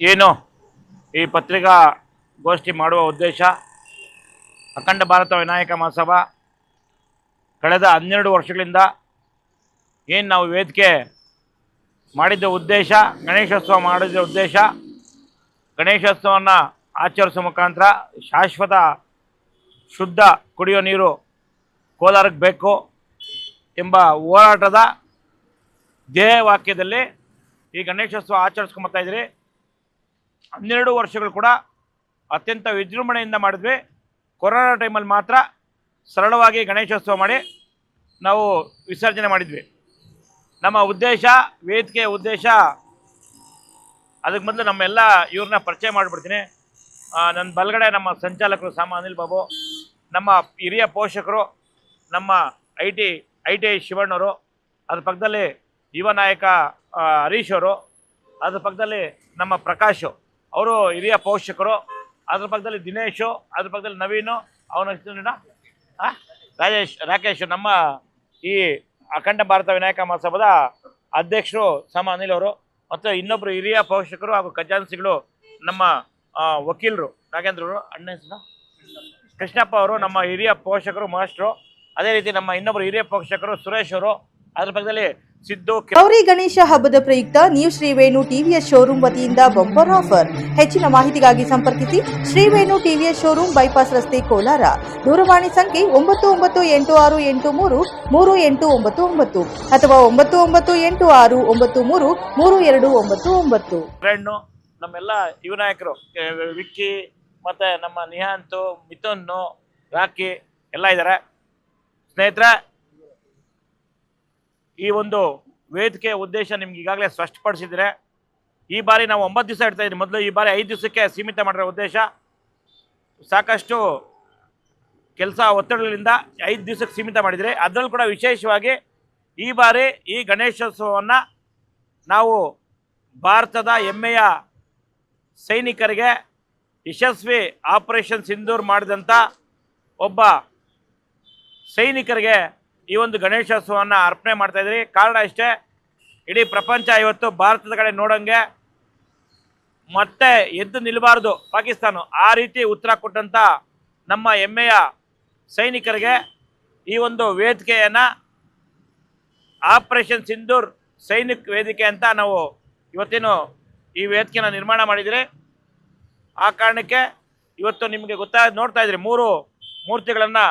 ಏನು ಈ ಪತ್ರಿಕಾ ಗೋಷ್ಠಿ ಮಾಡುವ ಉದ್ದೇಶ? ಅಖಂಡ ಭಾರತ ವಿನಾಯಕ ಮಹಾಸಭಾ ಕಳೆದ ಹನ್ನೆರಡು ವರ್ಷಗಳಿಂದ ಏನು ನಾವು ವೇದಿಕೆ ಮಾಡಿದ್ದ ಉದ್ದೇಶ, ಗಣೇಶೋತ್ಸವ ಮಾಡಿದ ಉದ್ದೇಶ, ಗಣೇಶೋತ್ಸವವನ್ನು ಆಚರಿಸುವ ಮುಖಾಂತರ ಶಾಶ್ವತ ಶುದ್ಧ ಕುಡಿಯೋ ನೀರು ಕೋಲಾರಕ್ಕೆ ಬೇಕು ಎಂಬ ಹೋರಾಟದ ಧ್ಯೇಯವಾಕ್ಯದಲ್ಲಿ ಈ ಗಣೇಶೋತ್ಸವ ಆಚರಿಸ್ಕೊಂಬರ್ತಾ ಇದ್ರಿ ಹನ್ನೆರಡು ವರ್ಷಗಳು ಕೂಡ ಅತ್ಯಂತ ವಿಜೃಂಭಣೆಯಿಂದ ಮಾಡಿದ್ವಿ. ಕೊರೋನಾ ಟೈಮಲ್ಲಿ ಮಾತ್ರ ಸರಳವಾಗಿ ಗಣೇಶೋತ್ಸವ ಮಾಡಿ ನಾವು ವಿಸರ್ಜನೆ ಮಾಡಿದ್ವಿ. ನಮ್ಮ ಉದ್ದೇಶ, ವೇದಿಕೆಯ ಉದ್ದೇಶ, ಅದಕ್ಕೆ ಮೊದಲು ನಮ್ಮೆಲ್ಲ ಇವ್ರನ್ನ ಪರಿಚಯ ಮಾಡಿಬಿಡ್ತೀನಿ. ನನ್ನ ಬಲಗಡೆ ನಮ್ಮ ಸಂಚಾಲಕರು ಸಾಮ ಅನಿಲ್ ಬಾಬು, ನಮ್ಮ ಹಿರಿಯ ಪೋಷಕರು, ನಮ್ಮ I T I T I ಶಿವಣ್ಣವರು, ಅದ್ರ ಪಕ್ಕದಲ್ಲಿ ಯುವ ನಾಯಕ ಹರೀಶ್ ಅವರು, ಅದ್ರ ಪಕ್ಕದಲ್ಲಿ ನಮ್ಮ ಪ್ರಕಾಶು ಅವರು ಹಿರಿಯ ಪೋಷಕರು, ಅದ್ರ ಪಕ್ಕದಲ್ಲಿ ದಿನೇಶು, ಅದ್ರ ಪಕ್ಕದಲ್ಲಿ ನವೀನು, ಅವನ ಹೆಸರು ಆ? ರಾಜೇಶ್, ರಾಕೇಶ್, ನಮ್ಮ ಈ ಅಖಂಡ ಭಾರತ ವಿನಾಯಕ ಮಹೋತ್ಸವದ ಅಧ್ಯಕ್ಷರು ಸಮ ಅನಿಲ್ ಅವರು ಮತ್ತು ಇನ್ನೊಬ್ಬರು ಹಿರಿಯ ಪೋಷಕರು ಹಾಗೂ ಖಜಾನ್ಸಿಗಳು ನಮ್ಮ ವಕೀಲರು ನಾಗೇಂದ್ರವರು ಅಣ್ಣ ಹೆಸರು? ಕೃಷ್ಣಪ್ಪ ಅವರು, ನಮ್ಮ ಹಿರಿಯ ಪೋಷಕರು, ಮಾಸ್ಟ್ರು. ಅದೇ ರೀತಿ ನಮ್ಮ ಇನ್ನೊಬ್ಬರು ಹಿರಿಯ ಪೋಷಕರು, ಸುರೇಶ್ ಅವರು. ಅದ್ರ ಪಕ್ಕದಲ್ಲಿ ಗೌರಿ ಗಣೇಶ ಹಬ್ಬದ ಪ್ರಯುಕ್ತ ನ್ಯೂ ಶ್ರೀವೇಣು ಟಿವಿಎಸ್ ಶೋರೂಮ್ ವತಿಯಿಂದ ಬಂಪರ್ ಆಫರ್. ಹೆಚ್ಚಿನ ಮಾಹಿತಿಗಾಗಿ ಸಂಪರ್ಕಿಸಿ ಶ್ರೀವೇಣು ಟಿವಿಎಸ್ ಶೋರೂಮ್ ಬೈಪಾಸ್ ರಸ್ತೆ ಕೋಲಾರ. ದೂರವಾಣಿ ಸಂಖ್ಯೆ ಒಂಬತ್ತು ಒಂಬತ್ತು ಎಂಟು ಆರು ಎಂಟು ಮೂರು ಮೂರು ಎಂಟು ಒಂಬತ್ತು ಒಂಬತ್ತು ಅಥವಾ ಒಂಬತ್ತು ಒಂಬತ್ತು ಎಂಟು ಆರು ಒಂಬತ್ತು ಮೂರು ಮೂರು ಎರಡು ಒಂಬತ್ತು ಒಂಬತ್ತು. ನಮ್ಮೆಲ್ಲ ಯುವ ನಾಯಕರು ವಿಕ್ಕಿ ಮತ್ತೆ ನಮ್ಮ ನಿಹಾಂತು ಮಿಥುನ್ ರಾಕಿ ಎಲ್ಲ ಇದ್ದಾರೆ. ಸ್ನೇಹಿತರೆ ಈ ಒಂದು ವೇದಿಕೆಯ ಉದ್ದೇಶ ನಿಮ್ಗೆ ಈಗಾಗಲೇ ಸ್ಪಷ್ಟಪಡಿಸಿದರೆ, ಈ ಬಾರಿ ನಾವು ಒಂಬತ್ತು ದಿವಸ ಇಡ್ತಾ ಇದ್ದೀವಿ. ಮೊದಲು ಈ ಬಾರಿ ಐದು ದಿವಸಕ್ಕೆ ಸೀಮಿತ ಮಾಡಿರೋ ಉದ್ದೇಶ, ಸಾಕಷ್ಟು ಕೆಲಸ ಒತ್ತಡಗಳಿಂದ ಐದು ದಿವಸಕ್ಕೆ ಸೀಮಿತ ಮಾಡಿದರೆ, ಅದರಲ್ಲೂ ಕೂಡ ವಿಶೇಷವಾಗಿ ಈ ಬಾರಿ ಈ ಗಣೇಶೋತ್ಸವವನ್ನು ನಾವು ಭಾರತದ ಹೆಮ್ಮೆಯ ಸೈನಿಕರಿಗೆ ಯಶಸ್ವಿ ಆಪರೇಷನ್ ಸಿಂಧೂರ್ ಮಾಡಿದಂಥ ಒಬ್ಬ ಸೈನಿಕರಿಗೆ ಈ ಒಂದು ಗಣೇಶೋತ್ಸವವನ್ನು ಅರ್ಪಣೆ ಮಾಡ್ತಾ ಇದ್ರಿ. ಕಾರಣ ಅಷ್ಟೇ ಇಡೀ ಪ್ರಪಂಚ ಇವತ್ತು ಭಾರತದ ಕಡೆ ನೋಡಂಗೆ ಮತ್ತೆ ಎದ್ದು ನಿಲ್ಲಬಾರ್ದು ಪಾಕಿಸ್ತಾನ. ಆ ರೀತಿ ಉತ್ತರ ಕೊಟ್ಟಂಥ ನಮ್ಮ ಹೆಮ್ಮೆಯ ಸೈನಿಕರಿಗೆ ಈ ಒಂದು ವೇದಿಕೆಯನ್ನು ಆಪರೇಷನ್ ಸಿಂಧೂರ್ ಸೈನಿಕ್ ವೇದಿಕೆ ಅಂತ ನಾವು ಇವತ್ತಿನ ಈ ವೇದಿಕೆನ ನಿರ್ಮಾಣ ಮಾಡಿದರೆ. ಆ ಕಾರಣಕ್ಕೆ ಇವತ್ತು ನಿಮಗೆ ಗೊತ್ತಾಗ ನೋಡ್ತಾ ಇದ್ರಿ, ಮೂರು ಮೂರ್ತಿಗಳನ್ನು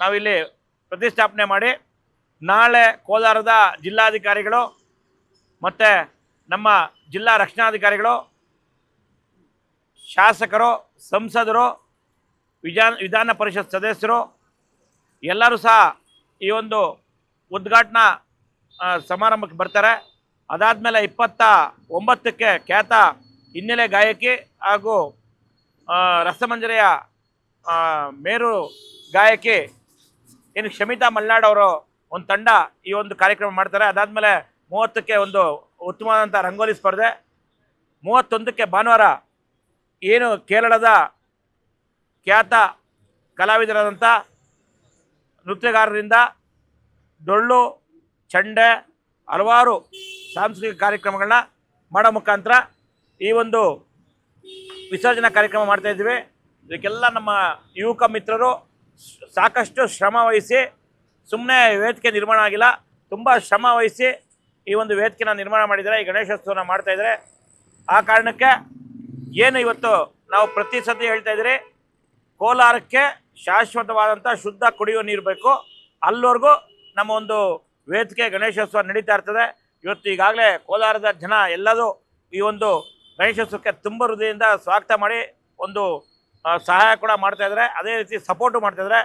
ನಾವಿಲ್ಲಿ ಪ್ರತಿಷ್ಠಾಪನೆ ಮಾಡಿ ನಾಳೆ ಕೋಲಾರದ ಜಿಲ್ಲಾಧಿಕಾರಿಗಳು ಮತ್ತು ನಮ್ಮ ಜಿಲ್ಲಾ ರಕ್ಷಣಾಧಿಕಾರಿಗಳು, ಶಾಸಕರು, ಸಂಸದರು ವಿಧಾನ ವಿಧಾನ ಪರಿಷತ್ ಸದಸ್ಯರು, ಎಲ್ಲರೂ ಸಹ ಈ ಒಂದು ಉದ್ಘಾಟನಾ ಸಮಾರಂಭಕ್ಕೆ ಬರ್ತಾರೆ. ಅದಾದಮೇಲೆ ಇಪ್ಪತ್ತ ಒಂಬತ್ತಕ್ಕೆ ಖ್ಯಾತ ಹಿನ್ನೆಲೆ ಗಾಯಕಿ ಹಾಗೂ ರಸಮಂಜರೆಯ ಮೇರು ಗಾಯಕಿ ಏನು ಶಮಿತಾ ಮಲ್ನಾಡ್ ಅವರು ಒಂದು ತಂಡ ಈ ಒಂದು ಕಾರ್ಯಕ್ರಮ ಮಾಡ್ತಾರೆ. ಅದಾದಮೇಲೆ ಮೂವತ್ತಕ್ಕೆ ಒಂದು ಉತ್ತಮವಾದಂಥ ರಂಗೋಲಿ ಸ್ಪರ್ಧೆ. ಮೂವತ್ತೊಂದಕ್ಕೆ ಭಾನುವಾರ ಏನು ಕೇರಳದ ಖ್ಯಾತ ಕಲಾವಿದರಾದಂಥ ನೃತ್ಯಗಾರರಿಂದ ಡೊಳ್ಳು, ಚಂಡೆ, ಹಲವಾರು ಸಾಂಸ್ಕೃತಿಕ ಕಾರ್ಯಕ್ರಮಗಳನ್ನ ಮಾಡೋ ಮುಖಾಂತರ ಈ ಒಂದು ವಿಸರ್ಜನಾ ಕಾರ್ಯಕ್ರಮ ಮಾಡ್ತಾ ಇದ್ದೀವಿ. ಇದಕ್ಕೆಲ್ಲ ನಮ್ಮ ಯುವಕ ಮಿತ್ರರು ಸಾಕಷ್ಟು ಶ್ರಮ ವಹಿಸಿ ಸುಮ್ಮನೆ ವೇದಿಕೆ ನಿರ್ಮಾಣ ಆಗಿಲ್ಲ, ತುಂಬ ಶ್ರಮ ವಹಿಸಿ ಈ ಒಂದು ವೇದಿಕೆನ ನಿರ್ಮಾಣ ಮಾಡಿದ್ದಾರೆ. ಈ ಗಣೇಶೋತ್ಸವನ ಮಾಡ್ತಾ ಇದ್ದಾರೆ. ಆ ಕಾರಣಕ್ಕೆ ಏನು ಇವತ್ತು ನಾವು ಪ್ರತಿ ಸತಿ ಹೇಳ್ತಾ ಇದ್ದೀರಿ, ಕೋಲಾರಕ್ಕೆ ಶಾಶ್ವತವಾದಂಥ ಶುದ್ಧ ಕುಡಿಯುವ ನೀರು ಬೇಕು. ಅಲ್ಲಿವರೆಗೂ ನಮ್ಮ ಒಂದು ವೇದಿಕೆ ಗಣೇಶೋತ್ಸವ ನಡೀತಾ ಇರ್ತದೆ. ಇವತ್ತು ಈಗಾಗಲೇ ಕೋಲಾರದ ಜನ ಎಲ್ಲರೂ ಈ ಒಂದು ಗಣೇಶೋತ್ಸವಕ್ಕೆ ತುಂಬ ಹೃದಯದಿಂದ ಸ್ವಾಗತ ಮಾಡಿ ಒಂದು ಸಹಾಯ ಕೂಡ ಮಾಡ್ತಾ ಇದ್ದಾರೆ. ಅದೇ ರೀತಿ ಸಪೋರ್ಟು ಮಾಡ್ತಾ ಇದ್ದಾರೆ.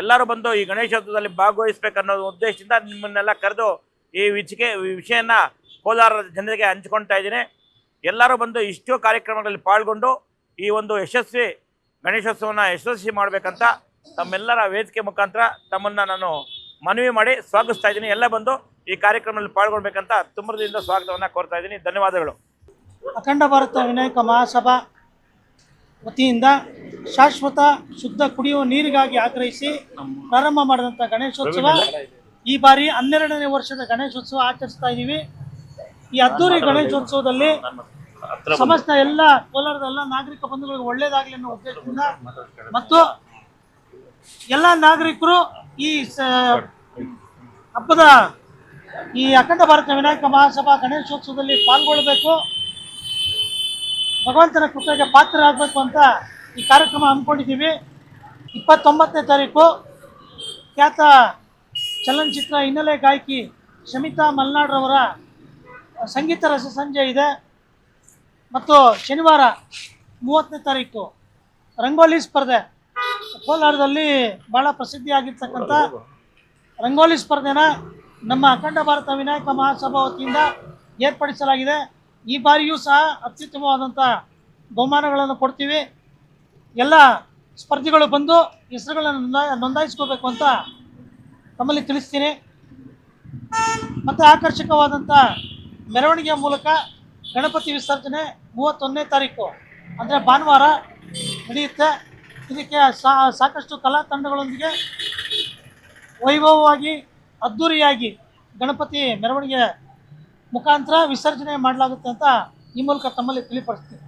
ಎಲ್ಲರೂ ಬಂದು ಈ ಗಣೇಶೋತ್ಸವದಲ್ಲಿ ಭಾಗವಹಿಸ್ಬೇಕನ್ನೋ ಉದ್ದೇಶದಿಂದ ನಿಮ್ಮನ್ನೆಲ್ಲ ಕರೆದು ಈ ವಿಚಿಕೆ ವಿಷಯನ ಕೋಲಾರದ ಜನರಿಗೆ ಹಂಚ್ಕೊಳ್ತಾ ಇದ್ದೀನಿ. ಎಲ್ಲರೂ ಬಂದು ಇಷ್ಟು ಕಾರ್ಯಕ್ರಮಗಳಲ್ಲಿ ಪಾಲ್ಗೊಂಡು ಈ ಒಂದು ಯಶಸ್ವಿ ಗಣೇಶೋತ್ಸವನ ಯಶಸ್ವಿ ಮಾಡಬೇಕಂತ ತಮ್ಮೆಲ್ಲರ ವೇದಿಕೆ ಮುಖಾಂತರ ತಮ್ಮನ್ನು ನಾನು ಮನವಿ ಮಾಡಿ ಸ್ವಾಗತಿಸ್ತಾ ಇದ್ದೀನಿ. ಎಲ್ಲ ಬಂದು ಈ ಕಾರ್ಯಕ್ರಮದಲ್ಲಿ ಪಾಲ್ಗೊಳ್ಬೇಕಂತ ತುಂಬದಿಂದ ಸ್ವಾಗತವನ್ನು ಕೋರ್ತಾ ಇದ್ದೀನಿ. ಧನ್ಯವಾದಗಳು. ಅಖಂಡ ಭಾರತ ವಿನಾಯಕ ಮಹಾಸಭಾ ವತಿಯಿಂದ ಶಾಶ್ವತ ಶುದ್ಧ ಕುಡಿಯುವ ನೀರಿಗಾಗಿ ಆಗ್ರಹಿಸಿ ಪ್ರಾರಂಭ ಮಾಡಿದಂಥ ಗಣೇಶೋತ್ಸವ. ಈ ಬಾರಿ ಹನ್ನೆರಡನೇ ವರ್ಷದ ಗಣೇಶೋತ್ಸವ ಆಚರಿಸ್ತಾ ಇದ್ದೀವಿ. ಈ ಅದ್ದೂರಿ ಗಣೇಶೋತ್ಸವದಲ್ಲಿ ಸಮಸ್ತ ಎಲ್ಲ ಕೋಲಾರದ ಎಲ್ಲ ನಾಗರಿಕ ಬಂಧುಗಳಿಗೆ ಒಳ್ಳೇದಾಗಲಿ ಅನ್ನೋ ಉದ್ದೇಶದಿಂದ ಮತ್ತು ಎಲ್ಲ ನಾಗರಿಕರು ಈ ಹಬ್ಬದ ಈ ಅಖಂಡ ಭಾರತ ವಿನಾಯಕ ಮಹಾಸಭಾ ಗಣೇಶೋತ್ಸವದಲ್ಲಿ ಪಾಲ್ಗೊಳ್ಳಬೇಕು. ಭಗವಂತನ ಕೃಪೆಗೆ ಪಾತ್ರರಾಗಬೇಕು ಅಂತ ಈ ಕಾರ್ಯಕ್ರಮ ಹಮ್ಮಿಕೊಂಡಿದ್ದೀವಿ. ಇಪ್ಪತ್ತೊಂಬತ್ತನೇ ತಾರೀಕು ಖ್ಯಾತ ಚಲನಚಿತ್ರ ಹಿನ್ನೆಲೆ ಗಾಯಕಿ ಶಮಿತಾ ಮಲ್ನಾಡ್ರವರ ಸಂಗೀತ ರಸ ಸಂಜೆ ಇದೆ. ಮತ್ತು ಶನಿವಾರ ಮೂವತ್ತನೇ ತಾರೀಕು ರಂಗೋಲಿ ಸ್ಪರ್ಧೆ. ಕೋಲಾರದಲ್ಲಿ ಭಾಳ ಪ್ರಸಿದ್ಧಿಯಾಗಿರ್ತಕ್ಕಂಥ ರಂಗೋಲಿ ಸ್ಪರ್ಧೆನ ನಮ್ಮ ಅಖಂಡ ಭಾರತ ವಿನಾಯಕ ಮಹಾಸಭಾ ವತಿಯಿಂದ ಏರ್ಪಡಿಸಲಾಗಿದೆ. ಈ ಬಾರಿಯೂ ಸಹ ಅತ್ಯುತ್ತಮವಾದಂಥ ಬಹುಮಾನಗಳನ್ನು ಕೊಡ್ತೀವಿ. ಎಲ್ಲ ಸ್ಪರ್ಧಿಗಳು ಬಂದು ಹೆಸರುಗಳನ್ನು ನೋಂದಾ, ನೋಂದಾಯಿಸ್ಕೋಬೇಕು ಅಂತ ತಮ್ಮಲ್ಲಿ ತಿಳಿಸ್ತೀನಿ. ಮತ್ತು ಆಕರ್ಷಕವಾದಂಥ ಮೆರವಣಿಗೆಯ ಮೂಲಕ ಗಣಪತಿ ವಿಸರ್ಜನೆ ಮೂವತ್ತೊಂದನೇ ತಾರೀಕು, ಅಂದರೆ ಭಾನುವಾರ ನಡೆಯುತ್ತೆ. ಇದಕ್ಕೆ ಸಾಕಷ್ಟು ಕಲಾ ತಂಡಗಳೊಂದಿಗೆ ವೈಭವವಾಗಿ, ಅದ್ಧೂರಿಯಾಗಿ ಗಣಪತಿ ಮೆರವಣಿಗೆ ಮುಖಾಂತರ ವಿಸರ್ಜನೆ ಮಾಡಲಾಗುತ್ತೆ ಅಂತ ಈ ಮೂಲಕ ತಮ್ಮಲ್ಲಿ ತಿಳಿಪಡಿಸ್ತೀನಿ.